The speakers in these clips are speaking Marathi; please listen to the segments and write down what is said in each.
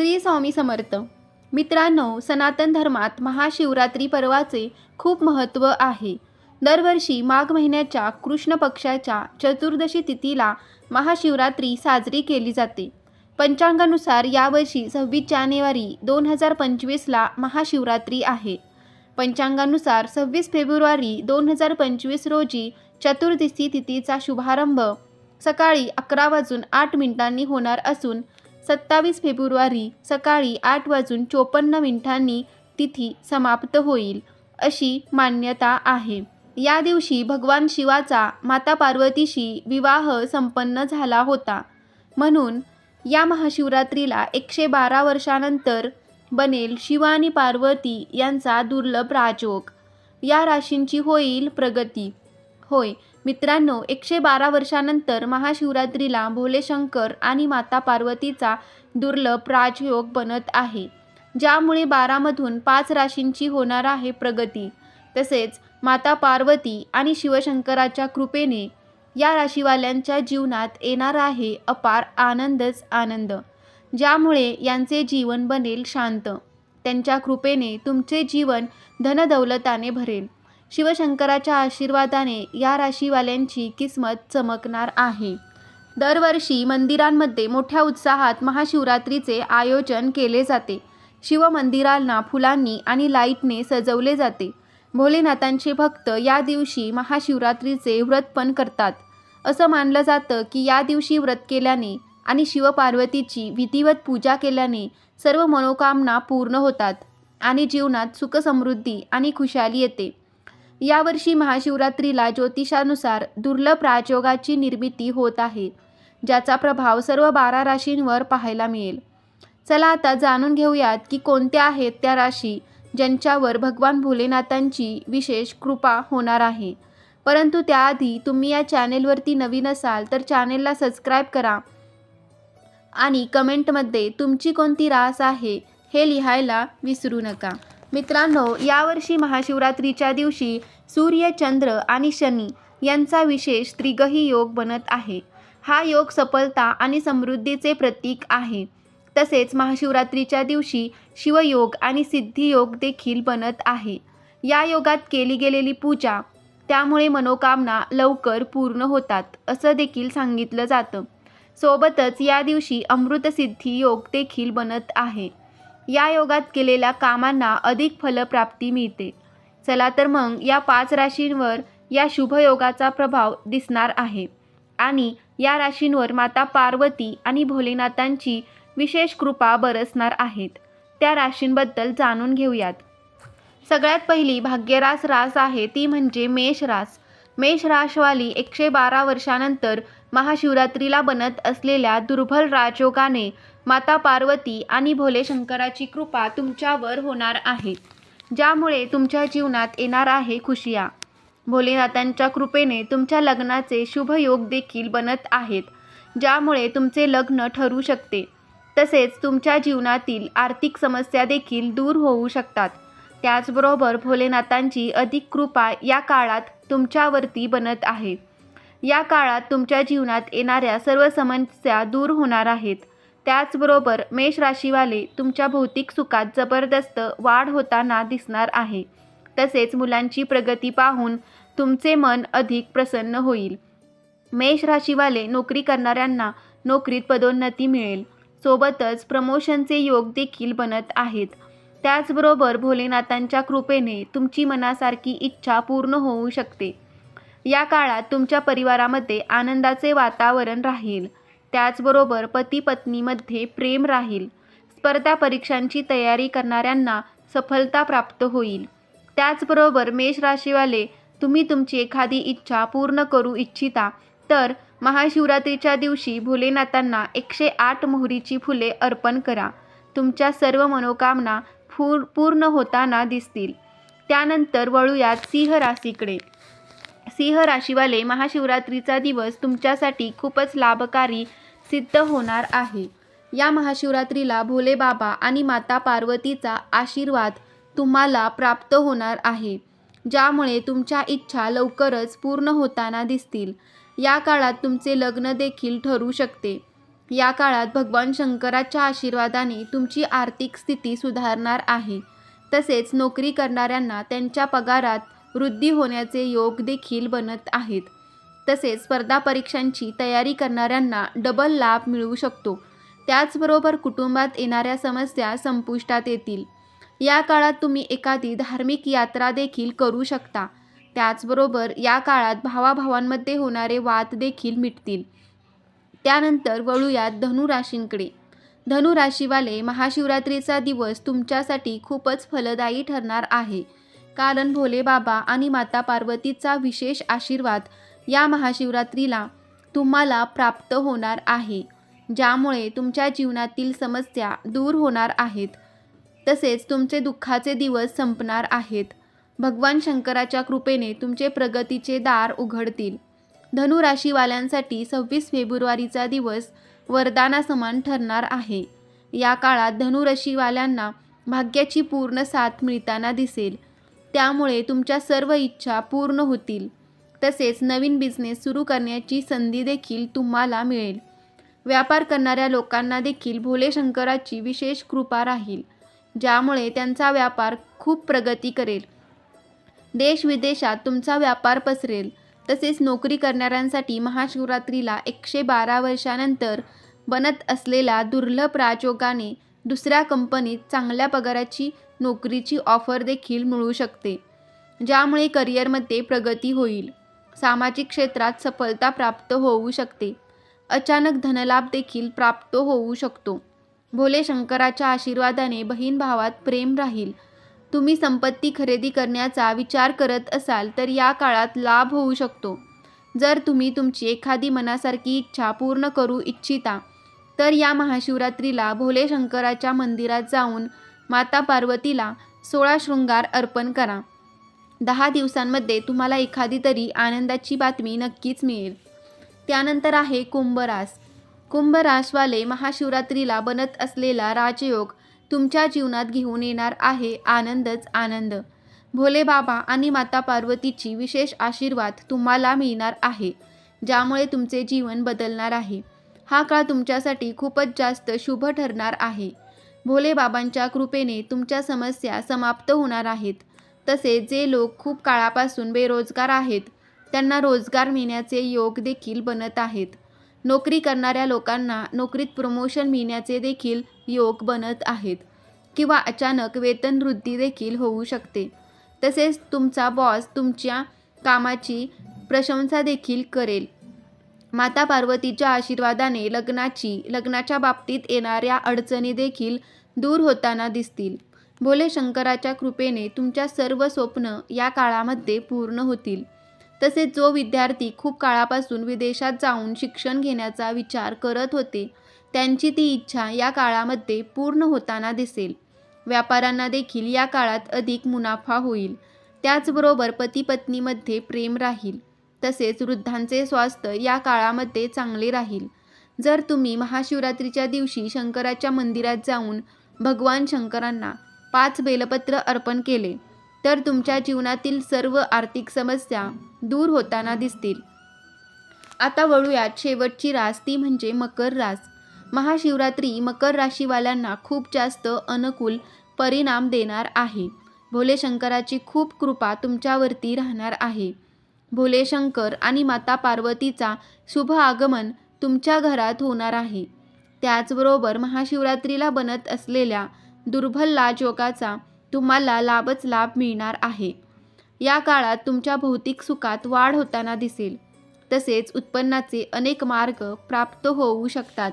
श्री स्वामी समर्थ. मित्रांनो सनातन धर्मात महाशिवरात्री पर्वाचे खूप महत्त्व आहे. दरवर्षी माघ महिन्याच्या कृष्ण पक्षाच्या चतुर्दशी तिथीला महाशिवरात्री साजरी केली जाते. पंचांगानुसार यावर्षी सव्वीस जानेवारी दोन हजार पंचवीसला महाशिवरात्री आहे. पंचांगानुसार सव्वीस फेब्रुवारी दोन हजार पंचवीस रोजी चतुर्दशी तिथीचा शुभारंभ सकाळी अकरा वाजून आठ मिनिटांनी होणार असून सत्तावीस फेब्रुवारी सकाळी आठ वाजून चोपन्न मिनिटांनी तिथी समाप्त होईल अशी मान्यता आहे. या दिवशी भगवान शिवाचा माता पार्वतीशी विवाह संपन्न झाला होता. म्हणून या महाशिवरात्रीला एकशे बारा वर्षानंतर बनेल शिव आणि पार्वती यांचा दुर्लभ राजयोग या राशींची होईल प्रगती. होय मित्रांनो एकशे बारा वर्षानंतर महाशिवरात्रीला भोलेशंकर आणि माता पार्वतीचा दुर्लभ राजयोग बनत आहे ज्यामुळे बारामधून पाच राशींची होणार आहे प्रगती. तसेच माता पार्वती आणि शिवशंकराच्या कृपेने या राशीवाल्यांच्या जीवनात येणार आहे अपार आनंदच आनंद ज्यामुळे यांचे जीवन बनेल शांत. त्यांच्या कृपेने तुमचे जीवन धनदौलताने भरेल. शिवशंकराच्या आशीर्वादाने या राशीवाल्यांची किस्मत चमकणार आहे. दरवर्षी मंदिरांमध्ये मोठ्या उत्साहात महाशिवरात्रीचे आयोजन केले जाते. शिवमंदिरांना फुलांनी आणि लाईटने सजवले जाते. भोलेनाथांचे भक्त या दिवशी महाशिवरात्रीचे व्रत पण करतात. असं मानलं जातं की या दिवशी व्रत केल्याने आणि शिवपार्वतीची विधिवत पूजा केल्याने सर्व मनोकामना पूर्ण होतात आणि जीवनात सुखसमृद्धी आणि खुशाली येते. यावर्षी महाशिवरात्रीला ज्योतिषानुसार दुर्लभ राजयोगाची निर्मिती होत आहे ज्याचा प्रभाव सर्व बारा राशींवर पाहायला मिळेल. चला आता जाणून घेऊयात की कोणत्या आहेत त्या राशी ज्यांच्यावर भगवान भोलेनाथांची विशेष कृपा होणार आहे. परंतु त्याआधी तुम्ही या चॅनेलवरती नवीन असाल तर चॅनेलला सबस्क्राईब करा आणि कमेंटमध्ये तुमची कोणती रास आहे हे लिहायला विसरू नका. मित्रांनो यावर्षी महाशिवरात्रीच्या दिवशी सूर्य चंद्र आणि शनी यांचा विशेष त्रिगही योग बनत आहे. हा योग सफलता आणि समृद्धीचे प्रतीक आहे. तसेच महाशिवरात्रीच्या दिवशी शिवयोग आणि सिद्धियोग देखील बनत आहे. या योगात केली गेलेली पूजा त्यामुळे मनोकामना लवकर पूर्ण होतात असं देखील सांगितलं जातं. सोबतच या दिवशी अमृतसिद्धी योग देखील बनत आहे. या योगात केलेल्या कामांना अधिक फलप्राप्ती मिळते. चला तर मग या पाच राशींवर या शुभयोगाचा प्रभाव दिसणार आहे. आणि या राशींवर माता पार्वती आणि भोलेनाथांची विशेष कृपा बरसणार आहेत. त्या राशींबद्दल जाणून घेऊयात. सगळ्यात पहिली भाग्यरास रास आहे ती म्हणजे मेष रास. मेष राशवाली एकशे बारा वर्षानंतर महाशिवरात्रीला बनत असलेल्या दुर्बल राजयोगाने माता पार्वती आणि भोले शंकराची कृपा तुमच्यावर होणार आहे. ज्यामुळे तुमच्या जीवनात येणार आहे खुशिया. भोलेनाथांच्या कृपेने तुमच्या लग्नाचे शुभ योग देखील बनत आहेत ज्यामुळे तुमचे लग्न ठरू शकते. तसेच तुमच्या जीवनातील आर्थिक समस्या देखील दूर होऊ शकतात. त्याचबरोबर भोलेनाथांची अधिक कृपा या काळात तुमच्यावरती बनत आहे. या काळात तुमच्या जीवनात येणाऱ्या सर्व समस्या दूर होणार आहेत. त्याचबरोबर मेष राशीवाले तुमच्या भौतिक सुखात जबरदस्त वाढ होताना दिसणार आहे. तसेच मुलांची प्रगती पाहून तुमचे मन अधिक प्रसन्न होईल. मेष राशीवाले नोकरी करणाऱ्यांना नोकरीत पदोन्नती मिळेल. सोबतच प्रमोशनचे योग देखील बनत आहेत. त्याचबरोबर भोलेनाथांच्या कृपेने तुमची मनासारखी इच्छा पूर्ण होऊ शकते. या काळात तुमच्या परिवारामध्ये आनंदाचे वातावरण राहील. त्याचबरोबर पती पत्नीमध्ये प्रेम राहील. स्पर्धा परीक्षांची तयारी करणाऱ्यांना सफलता प्राप्त होईल. त्याचबरोबर मेष राशीवाले तुम्ही तुमची एखादी इच्छा पूर्ण करू इच्छिता तर महाशिवरात्रीच्या दिवशी भोलेनाथांना एकशे आठ मोहरीची फुले अर्पण करा. तुमच्या सर्व मनोकामना फूर पूर्ण होताना दिसतील. त्यानंतर वळूयात सिंह राशीकडे. सिंह राशीवाले महाशिवरात्रीचा दिवस तुमच्यासाठी खूपच लाभकारी सिद्ध होणार आहे. या महाशिवरात्रीला भोले बाबा आणि माता पार्वतीचा आशीर्वाद तुम्हाला प्राप्त होणार आहे. ज्यामुळे तुमच्या इच्छा लवकरच पूर्ण होताना दिसतील. या काळात तुमचे लग्न देखील ठरू शकते. या काळात भगवान शंकराच्या आशीर्वादाने तुमची आर्थिक स्थिती सुधारणार आहे. तसेच नोकरी करणाऱ्यांना त्यांच्या पगारात वृद्धी होण्याचे योग देखील बनत आहेत. तसेच स्पर्धा परीक्षांची तयारी करणाऱ्यांना डबल लाभ मिळू शकतो. त्याचबरोबर कुटुंबात येणाऱ्या समस्या संपुष्टात येतील. या काळात तुम्ही एखादी धार्मिक यात्रा देखील करू शकता. त्याचबरोबर या काळात भावाभावांमध्ये होणारे वाद देखील मिटतील. त्यानंतर वळूयात धनुराशींकडे. धनुराशीवाले महाशिवरात्रीचा दिवस तुमच्यासाठी खूपच फलदायी ठरणार आहे. कारण भोले बाबा आणि माता पार्वतीचा विशेष आशीर्वाद या महाशिवरात्रीला तुम्हाला प्राप्त होणार आहे ज्यामुळे तुमच्या जीवनातील समस्या दूर होणार आहेत. तसेच तुमचे दुःखाचे दिवस संपणार आहेत. भगवान शंकराच्या कृपेने तुमचे प्रगतीचे दार उघडतील. धनुराशीवाल्यांसाठी सव्वीस फेब्रुवारीचा दिवस वरदानासमान ठरणार आहे. या काळात धनुराशीवाल्यांना भाग्याची पूर्ण साथ मिळताना दिसेल. त्यामुळे तुमच्या सर्व इच्छा पूर्ण होतील. तसेच नवीन बिझनेस सुरू करण्याची संधी देखील तुम्हाला मिळेल. व्यापार करणाऱ्या लोकांना देखील भोले शंकराची विशेष कृपा राहील ज्यामुळे त्यांचा व्यापार खूप प्रगती करेल. देश विदेशात तुमचा व्यापार पसरेल. तसेच नोकरी करणाऱ्यांसाठी महाशिवरात्रीला एकशे बारा वर्षानंतर बनत असलेल्या दुर्लभ राजयोगाने दुसऱ्या कंपनीत चांगल्या पगाराची नोकरीची ऑफर देखील मिळू शकते ज्यामुळे करिअरमध्ये प्रगती होईल. सामाजिक क्षेत्रात सफलता प्राप्त होऊ शकते. अचानक धनलाभ देखील प्राप्त होऊ शकतो. भोले शंकराच्या आशीर्वादाने बहीण भावात प्रेम राहील. तुम्ही संपत्ती खरेदी करण्याचा विचार करत असाल तर या काळात लाभ होऊ शकतो. जर तुम्ही तुमची एखादी मनासारखी इच्छा पूर्ण करू इच्छिता तर या महाशिवरात्रीला भोले शंकराच्या मंदिरात जाऊन माता पार्वतीला सोळा शृंगार अर्पण करा. दहा दिवसांमध्ये तुम्हाला एखादी तरी आनंदाची बातमी नक्कीच मिळेल. त्यानंतर आहे कुंभरास. कुंभरासवाले महाशिवरात्रीला बनत असलेला राजयोग तुमच्या जीवनात घेऊन येणार आहे आनंदच आनंद. भोले बाबा आणि माता पार्वतीची विशेष आशीर्वाद तुम्हाला मिळणार आहे ज्यामुळे तुमचे जीवन बदलणार आहे. हा काळ तुमच्यासाठी खूपच जास्त शुभ ठरणार आहे. भोलेबाबांच्या कृपेने तुमच्या समस्या समाप्त होणार आहेत. तसेच जे लोक खूप काळापासून बेरोजगार आहेत त्यांना रोजगार मिळण्याचे योग देखील बनत आहेत. नोकरी करणाऱ्या लोकांना नोकरीत प्रमोशन मिळण्याचे देखील योग बनत आहेत किंवा अचानक वेतन वृद्धी देखील होऊ शकते. तसेच तुमचा बॉस तुमच्या कामाची प्रशंसा देखील करेल. माता पार्वतीच्या आशीर्वादाने लग्नाची लग्नाच्या बाबतीत येणाऱ्या अडचणी देखील दूर होताना दिसतील. भोले शंकराच्या कृपेने तुमच्या सर्व स्वप्न या काळामध्ये पूर्ण होतील. तसेच जो विद्यार्थी खूप काळापासून विदेशात जाऊन शिक्षण घेण्याचा विचार करत होते त्यांची ती इच्छा या काळामध्ये पूर्ण होताना दिसेल. व्यापाऱ्यांना देखील या काळात अधिक मुनाफा होईल. त्याचबरोबर पती पत्नीमध्ये प्रेम राहील. तसेच वृद्धांचे स्वास्थ्य या काळामध्ये चांगले राहील. जर तुम्ही महाशिवरात्रीच्या दिवशी शंकराच्या मंदिरात जाऊन भगवान शंकरांना पाच बेलपत्र अर्पण केले तर तुमच्या जीवनातील सर्व आर्थिक समस्या दूर होताना दिसतील. आता वळूयात शेवटची रास ती म्हणजे मकर रास. महाशिवरात्री मकर राशीवाल्यांना खूप जास्त अनुकूल परिणाम देणार आहे. भोले शंकराची खूप कृपा तुमच्यावरती राहणार आहे. भोलेशंकर आणि माता पार्वतीचा शुभ आगमन तुमच्या घरात होणार आहे. त्याचबरोबर महाशिवरात्रीला बनत असलेल्या दुर्बल लाजयोगाचा तुम्हाला लाभच लाभ मिळणार आहे. या काळात तुमच्या भौतिक सुखात वाढ होताना दिसेल. तसेच उत्पन्नाचे अनेक मार्ग प्राप्त होऊ शकतात.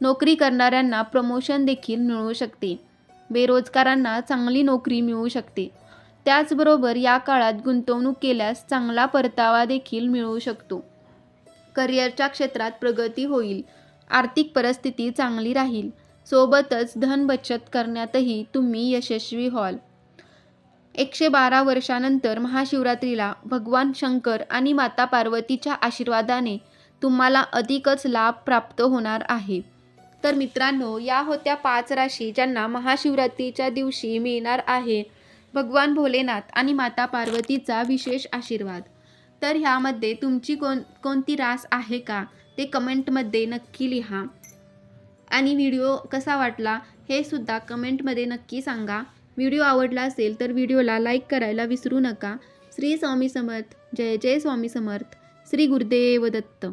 नोकरी करणाऱ्यांना प्रमोशन देखील मिळू शकते. बेरोजगारांना चांगली नोकरी मिळू शकते. त्याचबरोबर या काळात गुंतवणूक केल्यास चांगला परतावा देखील मिळू शकतो. करिअरच्या क्षेत्रात प्रगती होईल. आर्थिक परिस्थिती चांगली राहील. सोबतच धन बचत करण्यातही तुम्ही यशस्वी व्हाल. एकशे बारा वर्षानंतर महाशिवरात्रीला भगवान शंकर आणि माता पार्वतीच्या आशीर्वादाने तुम्हाला अधिकच लाभ प्राप्त होणार आहे. तर मित्रांनो या होत्या पाच राशी ज्यांना महाशिवरात्रीच्या दिवशी मिळणार आहे. भगवान भोलेनाथ आणि माता पार्वतीचा विशेष आशीर्वाद. तर ह्यामध्ये तुमची कोण कोणती रास आहे का? ते कमेंटमध्ये नक्की लिहा. आणि व्हिडिओ कसा वाटला हे सुद्धा कमेंटमध्ये नक्की सांगा. व्हिडिओ आवडला असेल तर व्हिडिओला लाईक करायला विसरू नका. श्री स्वामी समर्थ जय जय स्वामी समर्थ. श्री गुरुदेव दत्त.